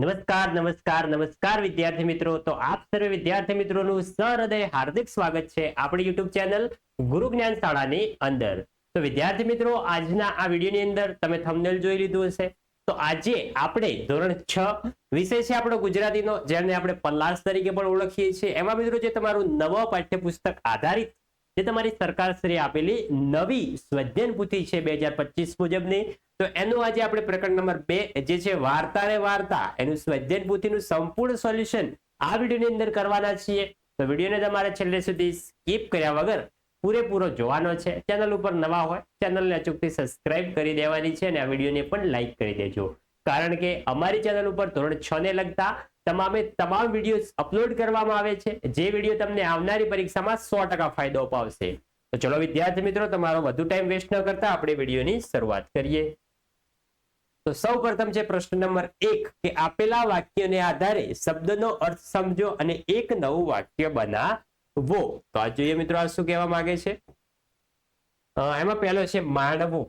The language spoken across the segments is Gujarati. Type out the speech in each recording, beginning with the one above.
નમસ્કાર નમસ્કાર નમસ્કાર વિદ્યાર્થી મિત્રો. તો આપ સર્વે વિદ્યાર્થી મિત્રોનું સહૃદય હાર્દિક સ્વાગત છે આપણી યુટ્યુબ ચેનલ ગુરુ જ્ઞાન શાળાની અંદર. તો વિદ્યાર્થી મિત્રો, આજના આ વિડીયોની અંદર તમે થંબનેલ જોઈ લીધું હશે. તો આજે આપણે ધોરણ છ વિષય છે આપણો ગુજરાતીનો, જેને આપણે પલ્લાસ તરીકે પણ ઓળખીએ છીએ. એમાં મિત્રો જે તમારું નવો પાઠ્યપુસ્તક આધારિત જે તમારી સરકાર શ્રી આપેલી નવી સ્વધ્યન પોથી છે બે હજાર પચીસ મુજબની, તો એનું આજે આપણે પ્રકરણ નંબર બે, જે છે વાર્તા ને વાર્તા, એનું સ્વધ્યન પોથીનું સંપૂર્ણ સોલ્યુશન આ વિડીયોની અંદર કરવાના છીએ. તો વિડીયોને તમારે છેલ્લે સુધી સ્કીપ કર્યા વગર પૂરેપૂરો જોવાનો છે. ચેનલ ઉપર નવા હોય, ચેનલને અચૂકથી સબસ્ક્રાઇબ કરી દેવાની છે અને આ વિડીયોને પણ લાઇક કરી દેજો. કારણ કે અમારી ચેનલ ઉપર ધોરણ છ ને લગતા તમામે તમામ વીડિયો અપલોડ કરવામાં આવે છે. જે વીડિયો તમને આવનારી પરીક્ષામાં સો ફાયદો અપાવશે. તો ચલો વિદ્યાર્થી મિત્રો, તમારો વધુ ટાઈમ વેસ્ટ ન કરતા આપણે વિડીયોની શરૂઆત કરીએ. તો સૌ પ્રથમ છે પ્રશ્ન નંબર એક, કે આપેલા વાક્યને આધારે શબ્દનો અર્થ સમજો અને એક નવું વાક્ય બનાવો. તો આ જોઈએ મિત્રો, આ શું કહેવા માંગે છે? એમાં પહેલો છે માણવું.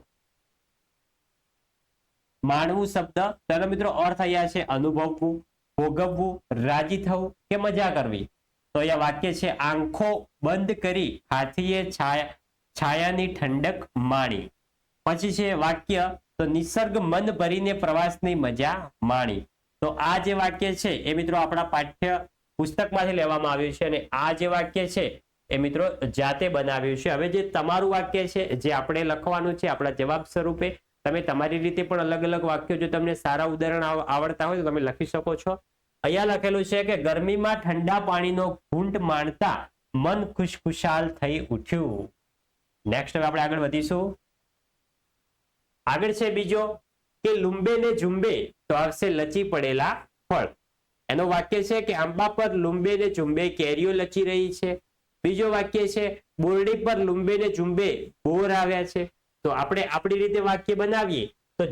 માણવું શબ્દ. તેનો મિત્રો, અર્થ અહીંયા છે અનુભવવું. ભોગવવું, રાજી થવું કે મજા કરવી? તો અહીંયા વાક્ય છે, આંખો બંધ કરી હાથીએ છાયા, છાયાની ઠંડક માણી. પછી છે વાક્ય, તો નિસર્ગ મન ભરીને પ્રવાસની મજા માણી. તો આ જે વાક્ય છે, એ મિત્રો આપણા પાઠ્ય પુસ્તકમાંથી લેવામાં આવ્યું છે અને આ જે વાક્ય છે, એ મિત્રો જાતે બનાવ્યું છે. હવે જે તમારું વાક્ય છે, જે આપણે લખવાનું છે, આપણા જવાબ સ્વરૂપે, તમે તમારી રીતે પણ અલગ અલગ વાક્યો જો તમને સારા ઉદાહરણ આવ- આવડતા હોય તો તમે લખી શકો છો. અહીંયા લખેલું છે કે ગરમીમાં ઠંડા પાણીનો ઘૂંટ માણતા મન ખુશખુશાલ થઈ ઉઠ્યું. નેક્સ્ટ હવે આપણે આગળ વધીશું. આગળ છે બીજો, કે લુંબે ને ઝુંબે તો આવશે લચી પડેલા ફળ. એનો વાક્ય છે કે આંબા પર લુંબે ને ઝુંબે કેરીઓ લચી રહી છે. બીજો વાક્ય છે, બોરડી પર લુંબે ને ઝુંબે બોર આવ્યા છે. તો આપણે આપણી રીતે વાક્ય બનાવીએ તો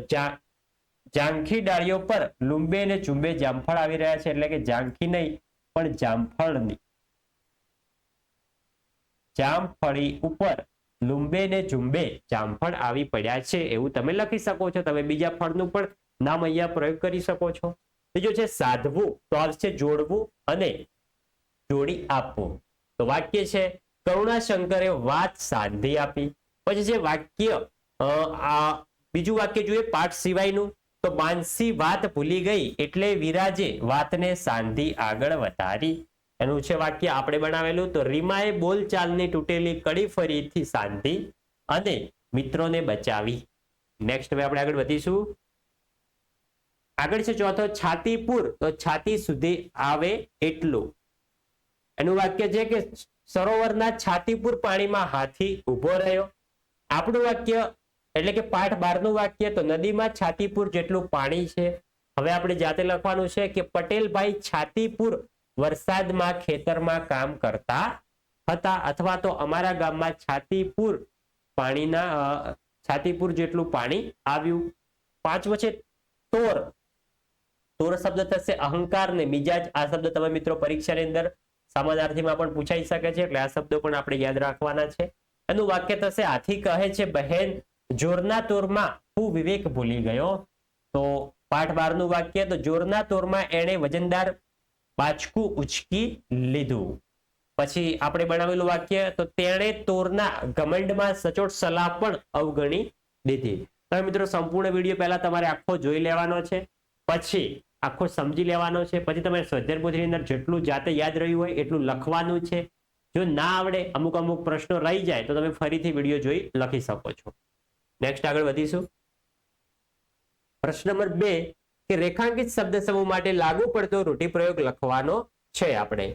જાંખી ડાળીઓ પર લુંબે અને ઝુંબે જામફળ આવી રહ્યા છે એટલે કે જાંખી નહીં પણ જામફળની. જામફળી ઉપર લુંબે ને ઝુંબે જામફળ આવી પડ્યા છે એવું તમે લખી શકો છો. તમે બીજા ફળનું પણ નામ અહીંયા પ્રયોગ કરી શકો છો. બીજું છે સાધવું તો છે જોડવું અને જોડી આપવું. તો વાક્ય છે કરુણાશંકરે વાત સાંધી આપી. પછી છે વાક્ય અ, બીજું વાક્ય જોઈએ પાઠ સિવાયનું. તો માનસી વાત ભૂલી ગઈ એટલે વિરાજે વાતને સાંધી આગળ વધારી. એનું છે વાક્ય આપણે બનાવેલું, તો રીમાએ બોલચાલની તૂટેલી કડી ફરીથી સાંધી અને મિત્રોને બચાવી. નેક્સ્ટ હવે આપણે આગળ વધીશું. આગળ છે ચોથો, છાતીપુર, તો છાતી સુધી આવે એટલું. એનું વાક્ય છે કે સરોવરના છાતીપુર પાણીમાં હાથી ઊભો રહ્યો. આપણું વાક્ય એટલે કે પાઠ બારનું વાક્ય તો નદીમાં છાતીપુર જેટલું પાણી છે. હવે આપણે જાતે લખવાનું છે કે પટેલભાઈ છાતીપુર વરસાદમાં, ખેતરમાં કામ કરતા હતા અથવા તો અમારા ગામમાં છાતીપુર પાણીના છાતીપુર જેટલું પાણી આવ્યું. પાંચમો છે તોર તોર શબ્દ થશે અહંકાર ને મિજાજ. આ શબ્દ તમે મિત્રો પરીક્ષાની અંદર સમાનાર્થીમાં પણ પૂછાઈ શકે છે, એટલે આ શબ્દો પણ આપણે યાદ રાખવાના છે. એનું વાક્ય થશે હાથી કહે છે બહેન જોરના તોરમાં હું વિવેક ભૂલી ગયો. તો પાઠ બારનું વાક્ય, તો જોરના તોરમાં એણે વજનદાર બાચકું ઉચકી લીધું. પછી આપણે બનાવેલું વાક્ય, તો તેણે તોરના ઘમંડમાં સચોટ સલાહ પણ અવગણી દીધી. તમે મિત્રો, સંપૂર્ણ વીડિયો પહેલા તમારે આખો જોઈ લેવાનો છે, પછી આખો સમજી લેવાનો છે, પછી તમારે સ્વાધ્યાય અંદર જેટલું જાતે યાદ રહ્યું હોય એટલું લખવાનું છે. જો ના આવડે, અમુક અમુક પ્રશ્નો રહી જાય, તો તમે ફરીથી વીડિયો જોઈ લખી શકો છો. નેક્સ્ટ આગળ વધીશું. પ્રશ્ન નંબર બે, કે રેખાંકિત શબ્દ સમૂહ માટે લાગુ પડતો રૂઢિપ્રયોગ લખવાનો છે આપણે.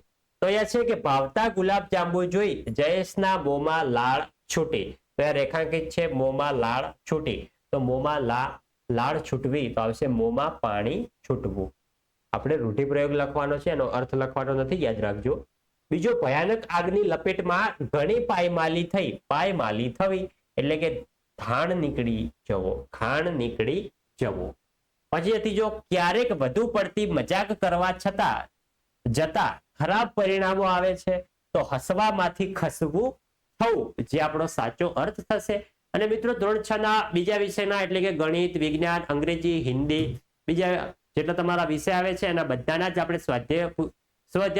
તો અહીંયા છે કે ભાવતા ગુલાબ જાંબુ જોઈ જયેશના મોમાં લાળ છૂટી. તો રેખાંકિત છે મોંમાં લાળ છૂટી. તો મોંમાં લા, લાળ છૂટવી તો આવશે મોમાં પાણી છૂટવું. આપણે રૂઢિપ્રયોગ લખવાનો છે, એનો અર્થ લખવાનો નથી, યાદ રાખજો. બીજો ભયાનક આગની લપેટમાં ઘણી પાયમાલી થઈ, પાયમાલી થવી. એટલે કે ખાણ નીકળી જવો, ખાણ નીકળી જવો. પછી ત્રીજો ક્યારેક વધુ પડતી મજાક કરવા છતાં જતા ખરાબ પરિણામો આવે છે, તો હસવામાંથી ખસવું થવું, જે આપણો સાચો અર્થ થશે. અને મિત્રો, ધોરણ છ ના બીજા વિષયના, એટલે કે ગણિત, વિજ્ઞાન, અંગ્રેજી, હિન્દી, બીજા જેટલા તમારા વિષય આવે છે, એના બધાના જ આપણે સ્વાધ્યાય પુ-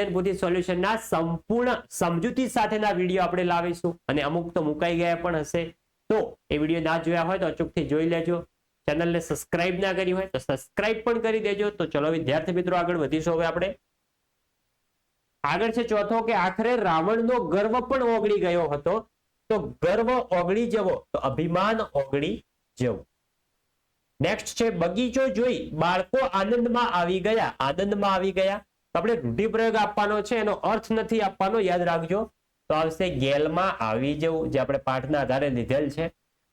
બુદ્ધિ સોલ્યુશનના સંપૂર્ણ સમજૂતી સાથેના વીડિયો આપણે લાવીશું. અને અમુક તો મુકાઈ ગયા પણ હશે. તો એ વીડિયો ના જોયા હોય તો અચૂકથી જોઈ લેજો. ચેનલને સબસ્ક્રાઇબ ના કરી હોય તો સબસ્ક્રાઇબ પણ કરી દેજો. તો ચલો વિદ્યાર્થી મિત્રો આગળ વધીશું હવે આપણે. આગળ છે ચોથો કે આખરે રાવણનો ગર્વ પણ ઓગળી ગયો હતો. તો ગર્વ ઓગળી જવો, તો અભિમાન ઓગળી જવું. નેક્સ્ટ છે બગીચો જોઈ બાળકો આનંદમાં આવી ગયા, આનંદમાં આવી ગયા. આપણે રૂઢિપ્રયોગ આપવાનો છે, એનો અર્થ નથી આપવાનો, યાદ રાખજો. તો આવશે ગેલમાં આવી જવું, જે આપણે પાઠના આધારે લીધેલ છે.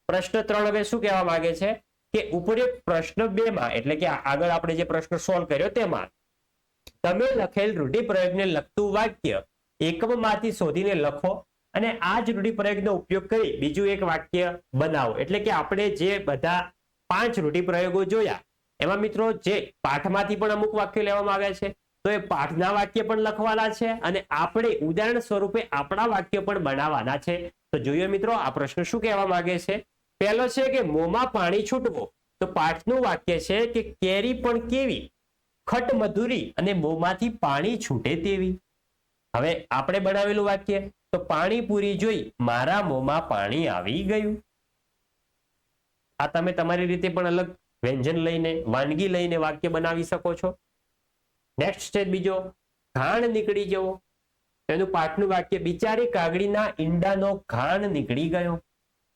પ્રશ્ન ત્રણ હવે શું કહેવા માંગે છે? કે ઉપરે પ્રશ્ન બે માં એટલે કે આગળ આપણે જે પ્રશ્ન સોલ્વ કર્યો તેમાં, તમે લખેલ રૂઢિપ્રયોગને લગતું વાક્ય એકમમાંથી શોધીને લખો અને આ જ રૂઢિપ્રયોગનો ઉપયોગ કરી બીજું એક વાક્ય બનાવો. એટલે કે આપણે જે બધા પાંચ રૂઢિપ્રયોગો જોયા, એમાં મિત્રો જે પાઠમાંથી પણ અમુક વાક્ય લેવામાં આવ્યા છે તો એ પાઠના વાક્ય પણ લખવાના છે અને આપણે ઉદાહરણ સ્વરૂપે આપણા વાક્ય પણ બનાવવાના છે. તો જોઈએ મિત્રો, આ પ્રશ્ન શું કહેવા માંગે છે? પહેલો છે કે મોંમાં પાણી છૂટવો. તો પાઠનું વાક્ય છે કે કેરી પણ કેવી? ખટ મધુરી અને મોંમાંથી પાણી છૂટે તેવી. હવે આપણે બનાવેલું વાક્ય. તો પાણીપુરી જોઈ મારા મોંમાં પાણી આવી ગયું. આ તમે તમારી રીતે પણ અલગ વ્યંજન લઈને, વાનગી લઈને વાક્ય બનાવી શકો છો. નેક્સ્ટ છે બીજો, ઘાણ નીકળી જવો. તેનું પાઠનું વાક્ય, બિચારી કાગડીના ઈંડાનો ઘાણ નીકળી ગયો.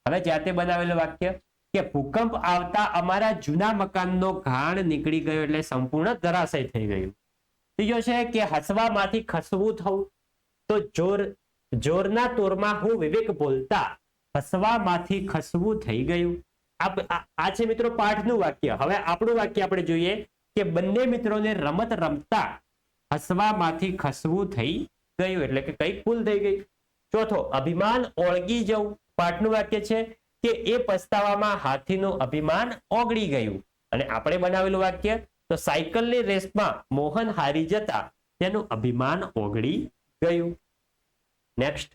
હવે જાતે બનાવેલું વાક્ય કે ભૂકંપ આવતા અમારા જૂના મકાનનો ઘાણ નીકળી ગયો એટલે સંપૂર્ણ ધરાશય થઈ ગયું. ત્રીજો છે કે હસવામાંથી ખસવું થવું. તો જોર, જોરના તોરમાં હું વિવેક બોલતા હસવામાંથી ખસવું થઈ ગયું. આ છે મિત્રો પાઠનું વાક્ય. હવે આપણું વાક્ય આપણે જોઈએ. કે બંને મિત્રોને રમત રમતા હસવામાંથી ખસવું થઈ ગયું એટલે કે કઈ ભૂલ થઈ ગઈ. ચોથો, અભિમાન ઓળગી જવું. પાઠનું વાક્ય છે કે એ પસ્તાવામાં હાથીનું અભિમાન ઓગળી ગયું. અને આપણે બનાવેલું વાક્ય, તો સાયકલની રેસમાં મોહન હારી જતા તેનું અભિમાન ઓગળી ગયું. નેક્સ્ટ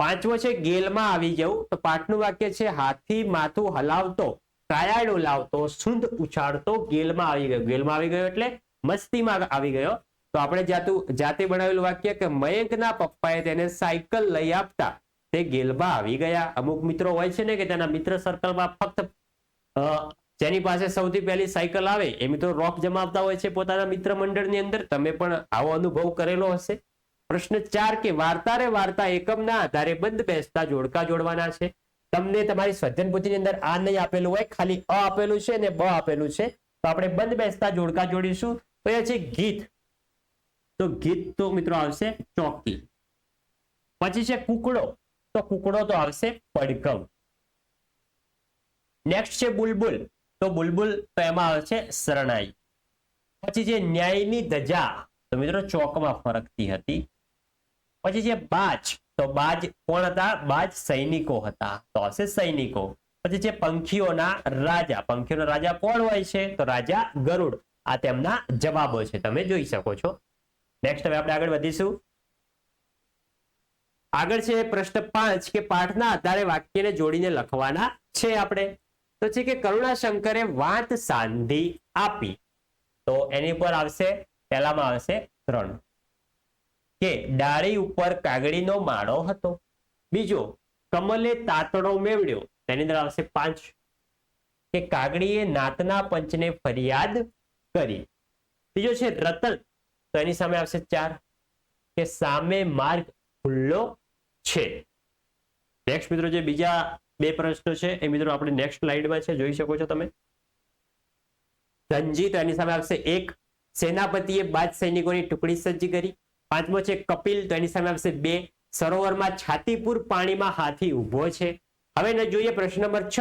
પાંચમો છે, ગેલમાં આવી જવું. તો પાઠનું વાક્ય છે, હાથી માથું હલાવતો કાયાડો લાવતો સુંદ ઉછાળતો ગેલમાં આવી ગયો. ગેલમાં આવી ગયો એટલે મસ્તીમાં આવી ગયો. તો આપણે જાતું, જાતે બનાવેલું વાક્ય કે મયંકના પપ્પાએ તેને સાયકલ લઈ આપતા, તે ગેલમાં આવી ગયા. અમુક મિત્રો હોય છે ને કે તેના મિત્ર સર્કલમાં ફક્ત જેની પાસે સૌથી પહેલી સાયકલ આવે, એ મિત્રો રોક જમાવતા હોય છે પોતાના મિત્ર મંડળની અંદર. તમે પણ આવો અનુભવ કરેલો હશે. પ્રશ્ન ચાર કે વાર્તા રે વાર્તા એકમના આધારે બંધ બેસતા જોડકા જોડવાના છે. તમને તમારી સ્વજન પોથીની અંદર આ નહીં આપેલું હોય, ખાલી અ આપેલું છે અને બ આપેલું છે. તો આપણે બંધ બેસતા જોડકા જોડીશું. પછી છે ગીત. તો ગીત તો મિત્રો આવશે ચોકી. પછી છે કુકડો. તો કુકડો તો આવશે પડકમ નેક્સ્ટ છે બુલબુલ. તો બુલબુલ તો એમાં આવશે શરણાઈ. પછી છે ન્યાયની ધજા. તો મિત્રો ચોકમાં ફરકતી હતી. પછી છે બાજ. તો બાજ કોણ હતા? બાજ સૈનિકો હતા. તો હશે સૈનિકો. પછી છે પંખીઓના રાજા. પંખીઓના રાજા કોણ હોય છે? તો રાજા ગરુડ. આ તેમના જવાબો છે. તમે જોઈ શકો છો. નેક્સ્ટ હવે આપણે આગળ વધીશું. આગળ છે પ્રશ્ન પાંચ કે પાઠના આધારે વાક્યને જોડીને લખવાના છે આપણે. તો છે કે કરુણાશંકરે વાત સાંધી આપી. તો એની ઉપર આવશે, પહેલામાં આવશે ત્રણ. કે ડાળી ઉપર કાગડીનો માળો હતો. બીજો, કમલે તાતણો મેળવ્યો. તેની અંદર આવશે પાંચ. કે કાગડીએ નાતના પંચને ફરિયાદ કરી. બીજો છે રતન. તો એની સામે આવશે ચાર. કે સામે માર્ગ ખુલ્લો છે. નેક્સ્ટ મિત્રો, જે બીજા બે પ્રશ્નો છે, એ મિત્રો આપણે નેક્સ્ટ સ્લાઇડમાં છે. જોઈ શકો છો તમે. ધનજી તો એની સામે આવશે એક. સેનાપતિએ બાદ સૈનિકોની ટુકડી સજ્જ કરી. પાંચમો છે, કપિલ. તો એની સામે આવશે બે. સરોવરમાં છાતીપુર પાણીમાં હાથી ઊભો છે. હવે જોઈએ પ્રશ્ન નંબર છ,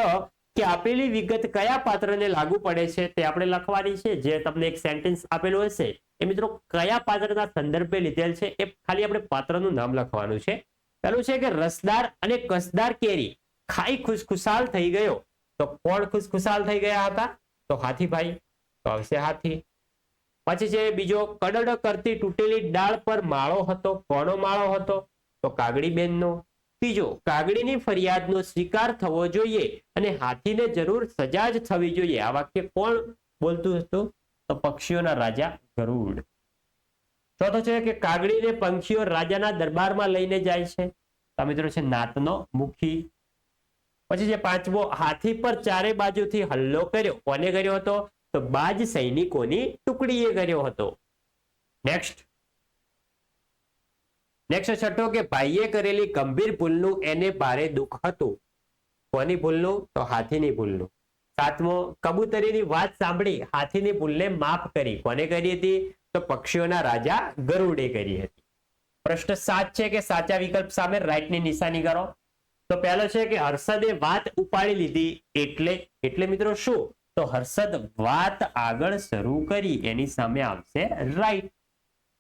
કે આપેલી વિગત કયા પાત્રને લાગુ પડે છે? તે આપણે લખવાની છે. જે તમને એક સેન્ટેન્સ આપેલું હશે. એ મિત્રો કયા પાત્રના સંદર્ભે લીધેલ છે? એ ખાલી આપણે પાત્રનું નામ લખવાનું છે. પેલું છે કે રસદાર અને કસદાર કેરી. ખાઈ ખુશખુશાલ થઈ ગયો. તો કોણ ખુશખુશાલ થઈ ગયા હતા? તો હાથીભાઈ. તો આવશે હાથી. પછી છે બીજો, કડડ કરતી તૂટેલી ડાળ પર માળો હતો. કોનો માળો હતો? તો કાગડી બેનનો ત્રીજો, કાગડીની ફરિયાદનો સ્વીકાર થવો જોઈએ અને હાથીને જરૂર સજા જ થવી જોઈએ. આ વાક્ય કોણ બોલતું હતું? તો પક્ષીઓના રાજા ગરુડ. ચોથો છે કે કાગડીને પંખીઓ રાજાના દરબારમાં લઈને જાય છે. તો મિત્રો છે નાતનો મુખી. પછી જે પાંચમો, હાથી પર ચારે બાજુથી હલ્લો કર્યો. કોને કર્યો હતો? તો બાજ સૈનિકોની ટુકડીએ કર્યો હતો. નેક્સ્ટ નેક્સ્ટ છઠ્ઠો કે ભાઈએ કરેલી ગંભીર ભૂલનું એને ભારે દુઃખ હતું. કોની ભૂલનું? તો હાથીની ભૂલનું. સાતમો, કબૂતરીની વાત સાંભળી હાથીની ભૂલને માફ કરી. કોને કરી હતી? તો પક્ષીઓના રાજા ગરુડે કરી હતી. પ્રશ્ન સાત છે કે સાચા વિકલ્પ સામે રાઈટની નિશાની કરો. તો પહેલો છે કે હર્ષદે વાત ઉપાડી લીધી. એટલે એટલે મિત્રો શું? તો હર્ષદ, વાત આગળ શરૂ કરી. એની સામે આવશે રાઈટ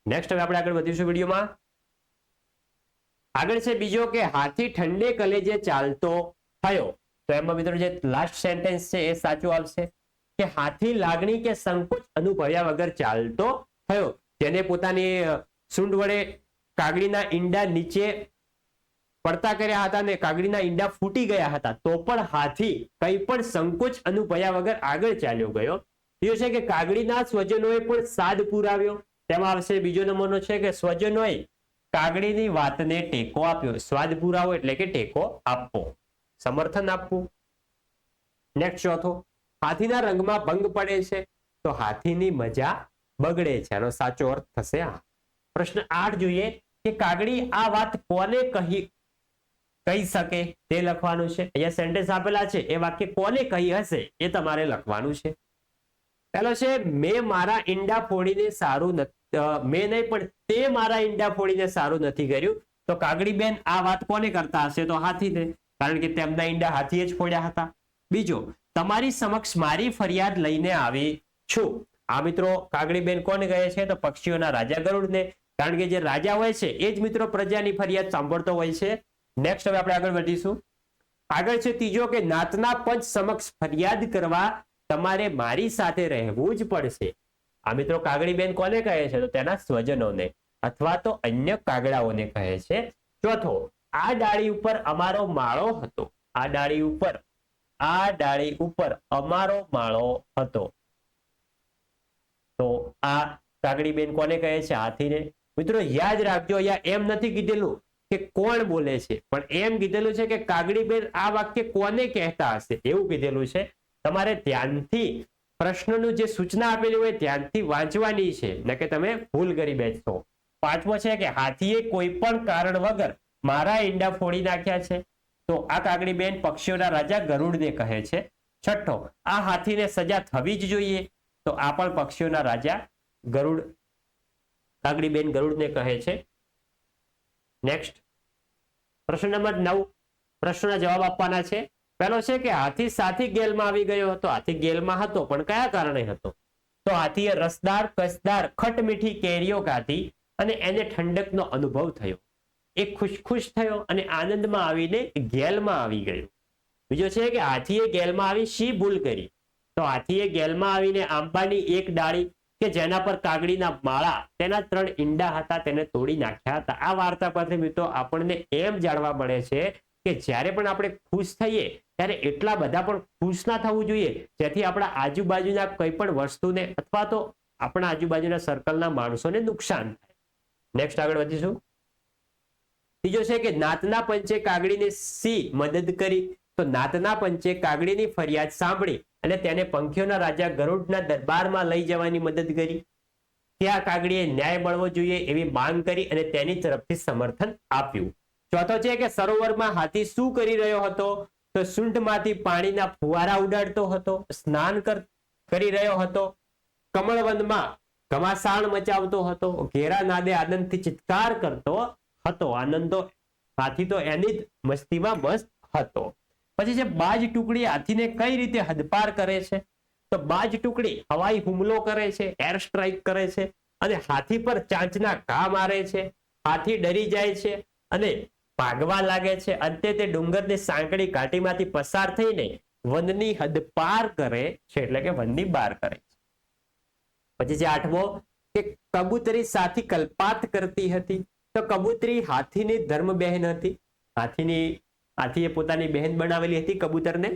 નેક્સ્ટ હવે આપણે આગળ વધીશું વિડીયોમાં. આગળ છે બીજો કે હાથી ઠંડે કલેજે ચાલતો થયો. તો એમાં મિત્રો જે લાસ્ટ સેન્ટેન્સ છે એ સાચું આવશે કે હાથી લાગણી કે સંકોચ અનુભવ્યા વગર ચાલતો થયો. જેને પોતાની સૂંઢ વડે કાગડીના ઈંડા નીચે પડતા કર્યા હતા અને કાગડીના ઈંડા ફૂટી ગયા હતા. તો પણ હાથી કંઈ પણ સંકોચ અનુભવ્યા વગર આગળ ચાલ્યો ગયો. બીજો છે કે કાગડીના સ્વજનોએ પણ સાદ પુરાવ્યો. તેમાં આવશે બીજો નંબરનો છે કે સ્વજનોએ કાગડીની વાતને ટેકો આપ્યો. સ્વાદ પુરાવો એટલે કે ટેકો આપવો. સમર્થન આપવું. નેક્સ્ટ ચોથો, હાથીના રંગમાં ભંગ પડે છે. તો હાથીની મજા બગડે છે. આનો સાચો અર્થ થશે આ. પ્રશ્ન આઠ જોઈએ કે કાગડી આ વાત કોને કહી કહી શકે તે લખવાનું છે. અહીંયા સેન્ટેન્સ આપેલા છે. એ વાક્ય કોને કહી હશે? એ તમારે લખવાનું છે. પહેલો છે, મેં મારા ઈંડા ફોડીને સારું મેં નહીં, પણ તે મારા ઈંડા ફોડીને સારું નથી કર્યું. તો કાગડી બેન, આ વાત કોને કરતા હશે? તો હાથીને કારણ કે તેમના ઈંડા હાથીએ જ ફોડ્યા હતા. બીજો, તમારી સમક્ષ મારી ફરિયાદ લઈને આવી છું. આ મિત્રો કાગડી બેન કોને કહે છે? તો પક્ષીઓના રાજા ગરુડને. કારણ કે જે રાજા હોય છે, એ જ મિત્રો પ્રજાની ફરિયાદ સાંભળતો હોય છે. નેક્સ્ટ હવે આપણે આગળ વધીશું. આગળ છે ત્રીજો કે નાતના પંચ સમક્ષ ફરિયાદ કરવા તમારે મારી સાથે રહેવું જ પડશે. આ મિત્રો કાગડી બેન કોને કહે છે? તો તેના સ્વજનોને અથવા તો અન્ય કાગડાઓને કહે છે. ચોથો, આ ડાળી ઉપર અમારો માળો હતો. આ ડાળી ઉપર, આ ડાળી ઉપર અમારો માળો હતો. તો આ કાગડી બેન કોને કહે છે? હાથીને. મિત્રો, યાદ રાખજો, અહીંયા એમ નથી કીધેલું કે કોણ બોલે છે? પણ એમ કીધેલું છે કે કાગડી બેન આ વાક્ય કોને કહેતા હશે? એવું કીધેલું છે. તમારે ધ્યાનથી પ્રશ્નનું જે સૂચના આપેલી હોય ધ્યાનથી વાંચવાની છે. ન તમે ભૂલ કરી બેસશો પાંચમો છે કે હાથીએ કોઈ પણ કારણ વગર મારા ઈંડા ફોડી નાખ્યા છે. તો આ કાગડી બેન પક્ષીઓના રાજા ગરુડને કહે છે. છઠ્ઠો, આ હાથીને સજા થવી જ જોઈએ. તો આ પણ પક્ષીઓના રાજા ગરુડ, કાગડીબેન ગરુડને કહે છે. નેક્સ્ટ. પ્રશ્ન નંબર નવ. પ્રશ્નના જવાબ આપવાના છે. પહેલો છે કે હાથી સાથી ગેલમાં આવી ગયો હતો. હાથી ગેલમાં હતો, પણ કયા કારણે હતો? તો હાથીએ રસદાર, કસદાર, ખટમીઠી કેરીઓ કાઢી અને એને ઠંડકનો અનુભવ થયો. એ ખુશ ખુશ થયો અને આનંદમાં આવીને ગેલમાં આવી ગયો. બીજો છે કે હાથીએ ગેલમાં આવી શી ભૂલ કરી? તો હાથીએ ગેલમાં આવીને આંબાની એક ડાળી કે જેના પર કાગડીના માળા, તેના ત્રણ ઈંડા હતા, તેને તોડી નાખ્યા હતા. આ વાર્તા પરથી મિત્રો આપણને એમ જાણવા મળે છે કે જ્યારે પણ આપણે ખુશ થઈએ, ત્યારે એટલા બધા પણ ખુશ ના થવું જોઈએ. જેથી આપણા આજુબાજુના કોઈ પણ વસ્તુને અથવા તો આપણા આજુબાજુના સર્કલના માણસોને નુકસાન થાય. નેક્સ્ટ આગળ વધીશું. ત્રીજો છે કે નાતના પંચે કાગડીને સી મદદ કરી. તો નાતના પંચે કાગડીની ફરિયાદ સાંભળી. અને તેને પંખીઓના રાજા ગરુડના દરબારમાં લઈ જવાની મદદ કરી. ત્યાં કાગડીએ ન્યાય મળવો જોઈએ એવી માંગ કરી અને તેની તરફથી સમર્થન આપ્યું. ચોથો છે કે સરોવરમાં હાથી શું કરી રહ્યો હતો? તો સૂંઢમાંથી પાણીના ફુવારા ઉડાડતો હતો, સ્નાન કરી રહ્યો હતો કમળવનમાં ઘમાસાણ મચાવતો હતો, ઘેરા નાદે આનંદથી ચિત્કાર કરતો હતો, આનંદો, હાથી તો એની જ મસ્તીમાં મસ્ત હતો. પછી છે બાજ ટુકડી હાથીને કઈ રીતે હદપાર કરે છે? તો બાજ ટુકડી હવાઈ હુમલો કરે છે, એર સ્ટ્રાઇક કરે છે અને હાથી પર ચાંચના ઘા મારે છે. હાથી ડરી જાય છે અને ભાગવા લાગે છે. અંતે તે ડુંગરની સાંકડી ઘાટીમાંથી પસાર થઈને વનની હદ પાર કરે છે, એટલે કે વનની બહાર કરે છે. પછી છે આઠમો, કે કબૂતરી સાથી કલ્પાત કરતી હતી. તો કબૂતરી હાથીની ધર્મ બહેન હતી. હાથીની હાથીએ પોતાની બહેન બનાવેલી હતી કબૂતરને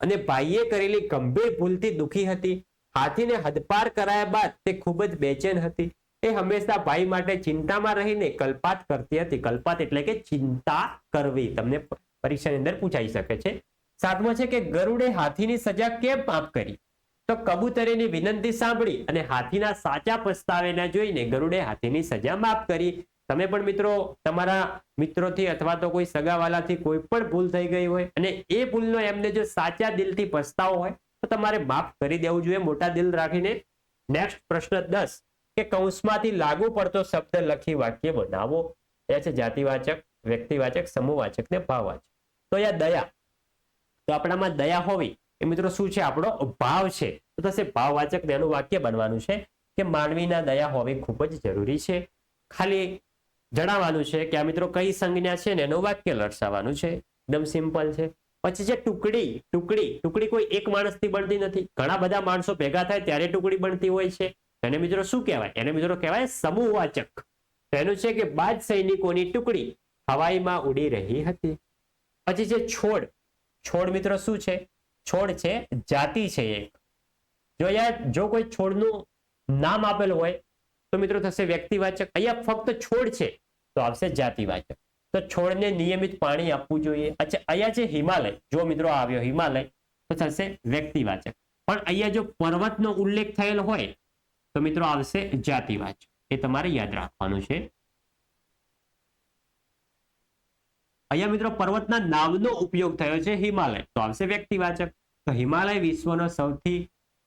અને ભાઈએ કરેલી ગંભીર ભૂલથી દુખી હતી. હાથીને હદપાર કરાયા બાદ તે ખૂબ જ બેચેન હતી. એ હંમેશા ભાઈ માટે ચિંતામાં રહીને કલ્પાત કરતી હતી. કલ્પાત એટલે કે ચિંતા કરવી. તમને પરીક્ષાની અંદર પૂછાઈ શકે છે. સાતમો છે કે ગરુડે હાથીની સજા કેમ માફ કરી? તો કબૂતરેની વિનંતી સાંભળી અને હાથીના સાચા પસ્તાવેના જોઈને ગરુડે હાથીની સજા માફ કરી. તમે પણ મિત્રો તમારા મિત્રોથી અથવા તો કોઈ સગાવાલાથી કોઈ પણ ભૂલ થઈ ગઈ હોય અને એ ભૂલનો એમને જો સાચા દિલથી પસ્તાવો હોય, તો તમારે માફ કરી દેવું જોઈએ. મોટા દિલ રાખીને નેક્સ્ટ પ્રશ્ન દસ, કે કૌંસમાંથી લાગુ પડતો શબ્દ લખી વાક્ય બનાવો. એ છે જાતિવાચક, વ્યક્તિવાચક, સમૂહવાચક ને ભાવવાચક. તો અહીંયા દયા. તો આપણામાં દયા હોવી એ મિત્રો શું છે? આપણો ભાવ છે. તો થશે ભાવવાચક એનું વાક્ય બનવાનું છે કે માનવીના દયા હોવી ખૂબ જ જરૂરી છે. ખાલી જણાવવાનું છે કે આ મિત્રો કઈ સંજ્ઞા છે ને એનું વાક્ય દર્શાવવાનું છે. એકદમ સિમ્પલ છે. પછી છે ટુકડી ટુકડી ટુકડી કોઈ એક માણસથી બનતી નથી. ઘણા બધા માણસો ભેગા થાય ત્યારે ટુકડી બનતી હોય છે. એને મિત્રો શું કહેવાય? એને મિત્રો કહેવાય સમૂહવાચક એનું છે કે બાદ સૈનિકોની ટુકડી હવાઈમાં ઉડી રહી હતી. પછી છે છોડ છોડ મિત્રો શું છે? છોડ છે જાતિ છે એક જો અહીંયા જો કોઈ છોડનું નામ આપેલું હોય, તો મિત્રો થશે વ્યક્તિવાચક. અહીંયા ફક્ત છોડ છે. તો આવશે જાતિવાચક તો છોડને નિયમિત પાણી આપવું જોઈએ. અચ્છા, અહીંયા છે હિમાલય, જો મિત્રો આવ્યો હિમાલય, તો થશે વ્યક્તિવાચક પણ અહીંયા જો પર્વતનો ઉલ્લેખ થયેલ હોય, તો મિત્રો આવશે જાતિવાચક એ તમારે યાદ રાખવાનું છે. અહીંયા મિત્રો પર્વતના નામનો ઉપયોગ થયો છે હિમાલય. તો આવશે વ્યક્તિવાચક તો હિમાલય વિશ્વનો સૌથી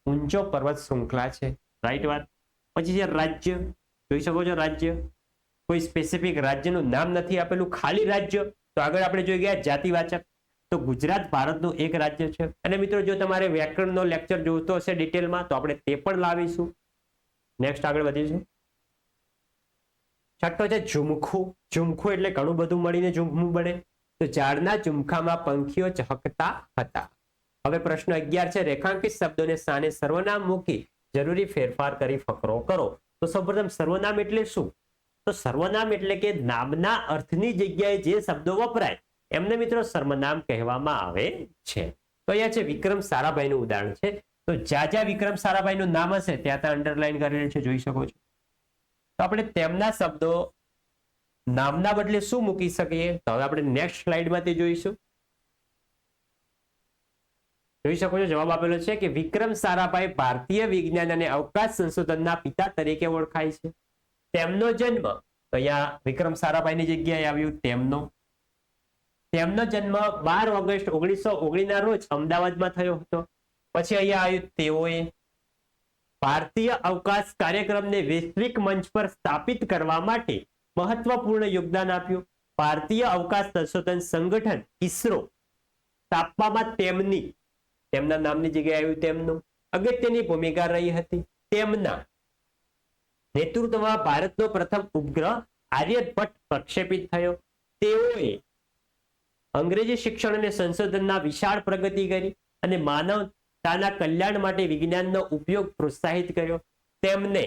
ઊંચો પર્વત શૃંખલા છે. રાઈટ વાત? પછી છે રાજ્ય, જોઈ શકો છો રાજ્ય. કોઈ સ્પેસિફિક રાજ્યનું નામ નથી આપેલું, ખાલી રાજ્ય, તો આગળ આપણે જોઈ ગયા જાતિવાચક. તો ગુજરાત ભારતનું એક રાજ્ય છે. અને મિત્રો, જો તમારે વ્યાકરણનો લેક્ચર જોતો હશે ડિટેલમાં તો આપણે તે પણ લાવીશું. નેક્સ્ટ આગળ વધીશું. છઠ્ઠો છે ઝુમખું. ઝુમખું એટલે ઘણું બધું મળીને ઝુમખું બને. તો ઝાડના ઝુમખામાં પંખીઓ ચહકતા હતા. હવે પ્રશ્ન અગિયાર છે, રેખાંકિત શબ્દોને સ્થાને સર્વનામ મૂકી જરૂરી ફેરફાર કરી ફકરો કરો. તો સૌપ્રથમ સર્વનામ એટલે શું? તો સર્વનામ એટલે કે નામના અર્થની જગ્યાએ જે શબ્દો વપરાય, એમને મિત્રો સર્વનામ કહેવામાં આવે છે. તો અહીંયા છે વિક્રમ સારાભાઈનું ઉદાહરણ છે. તો જ્યાં જ્યાં વિક્રમ સારાભાઈનું નામ હશે, ત્યાં ત્યાં અંડરલાઈન કરેલું છે, જોઈ શકો છો. તો આપણે તેમના શબ્દો નામના બદલે શું મૂકી શકીએ? તો હવે આપણે નેક્સ્ટ સ્લાઇડમાંથી જોઈશું. જોઈ શકો છો, જવાબ આપેલો છે કે વિક્રમ સારાભાઈ ભારતીય વિજ્ઞાન અને અવકાશ સંશોધનના પિતા તરીકે ઓળખાય છે. તેમનો જન્મ તો અહીંયા વિક્રમ સારાભાઈની જગ્યાએ આવ્યું? તેમનો. તેમનો જન્મ બાર ઓગસ્ટ ઓગણીસો ઓગણીના રોજ અમદાવાદમાં થયો હતો. પછી અહીંયા આવ્યું તેઓએ ભારતીય અવકાશ કાર્યક્રમને વૈશ્વિક મંચ પર સ્થાપિત કરવા માટે મહત્વપૂર્ણ યોગદાન આપ્યું. ભારતીય અવકાશ સંશોધન સંગઠન ઈસરો સ્થાપવામાં તેમની, તેમના નામની જગ્યાએ આવ્યું તેમનું. અગત્યની ભૂમિકા રહી હતી તેમના નેતૃત્વમાં ભારતનો પ્રથમ ઉપગ્રહ આર્યભટ્ટ પ્રક્ષેપિત થયો. તેઓએ અંગ્રેજી શિક્ષણ અને સંશોધનના વિશાળ પ્રગતિ કરી અને માનવતાના કલ્યાણ માટે વિજ્ઞાનનો ઉપયોગ પ્રોત્સાહિત કર્યો. તેમને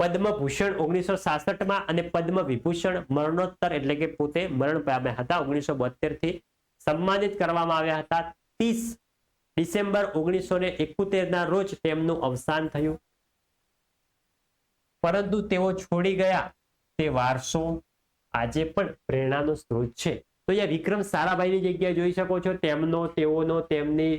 પદ્મભૂષણ ઓગણીસો સાસઠમાં અને પદ્મ વિભૂષણ મરણોત્તર એટલે કે પોતે મરણ પામ્યા હતા, ઓગણીસો બોતેરથી સન્માનિત કરવામાં આવ્યા હતા. ત્રીસ ડિસેમ્બર ઓગણીસો ને એકોતેર ના રોજ તેમનું અવસાન થયું. પરંતુ તેઓ છોડી ગયા. તે વારસો આજે પણ પ્રેરણાનો સ્ત્રોત છે. તો અહીંયા વિક્રમ સારાભાઈની જગ્યાએ જોઈ શકો છો. તેમનો, તેઓનો, તેમની,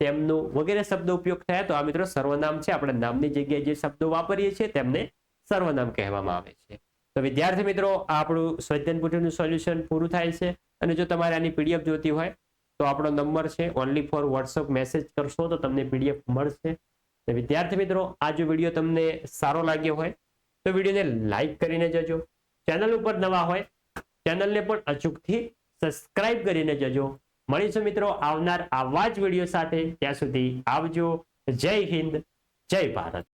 તેમનું વગેરે શબ્દો ઉપયોગ થયા. તો આ મિત્રો સર્વનામ છે. આપણે નામની જગ્યાએ જે શબ્દો વાપરીએ છીએ તેમને સર્વનામ કહેવામાં આવે છે. તો વિદ્યાર્થી મિત્રો આ આપણું સ્વૈધ્યન પુટીનું સોલ્યુશન પૂરું થાય છે. અને જો તમારે આની પીડીએફ જોતી હોય, તો આપણો નંબર છે ઓનલી ફોર વોટ્સઅપ મેસેજ કરશો તો તમને પીડીએફ મળશે. વિદ્યાર્થી મિત્રો આ જો વીડિયો તમને સારો લાગ્યો હોય તો વિડીયોને લાઈક કરીને જજો. ચેનલ ઉપર નવા હોય, ચેનલને પણ અચૂકથી સબસ્ક્રાઇબ કરીને જજો. મળીશું મિત્રો આવનાર આવા જ વીડિયો સાથે. ત્યાં સુધી આવજો. જય હિન્દ, જય ભારત.